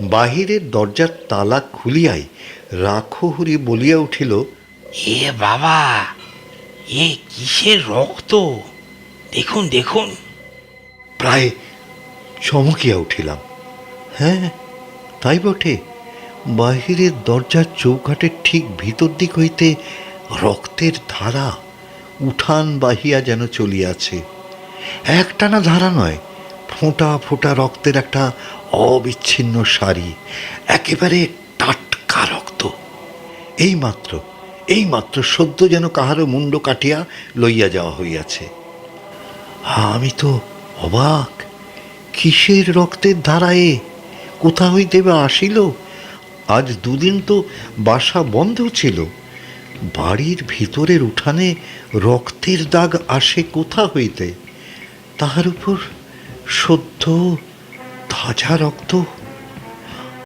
বাহিরের দরজার তালা খুলিয়াই রাখহরি বলিয়া উঠিল এ বাবা এ কিসের রক্ত? দেখুন দেখুন। প্রায় চমকিয়া উঠিলাম। হ্যাঁ তাই বটে। বাহিরের দরজার চৌকাটের ঠিক ভিতর দিক হইতে রক্তের ধারা উঠান বাহিয়া যেন চলিয়াছে। একটানা ধারা নয় ফোঁটা ফোঁটা রক্তের একটা অবিচ্ছিন্ন সারি, একেবারে টাটকা রক্ত। এই মাত্র এই মাত্র সদ্য যেন কাহারও মুন্ড কাটিয়া লইয়া যাওয়া হইয়াছে। আমি তো অবাক। কিসের রক্তের ধারায়ে? কোথা হইতে বা আসিল? আজ দুদিন তো বাসা বন্ধ ছিল। বাড়ির ভিতরের উঠানে রক্তের দাগ আসে কোথা হইতে? তাহার উপর সদ্য তাজা রক্ত।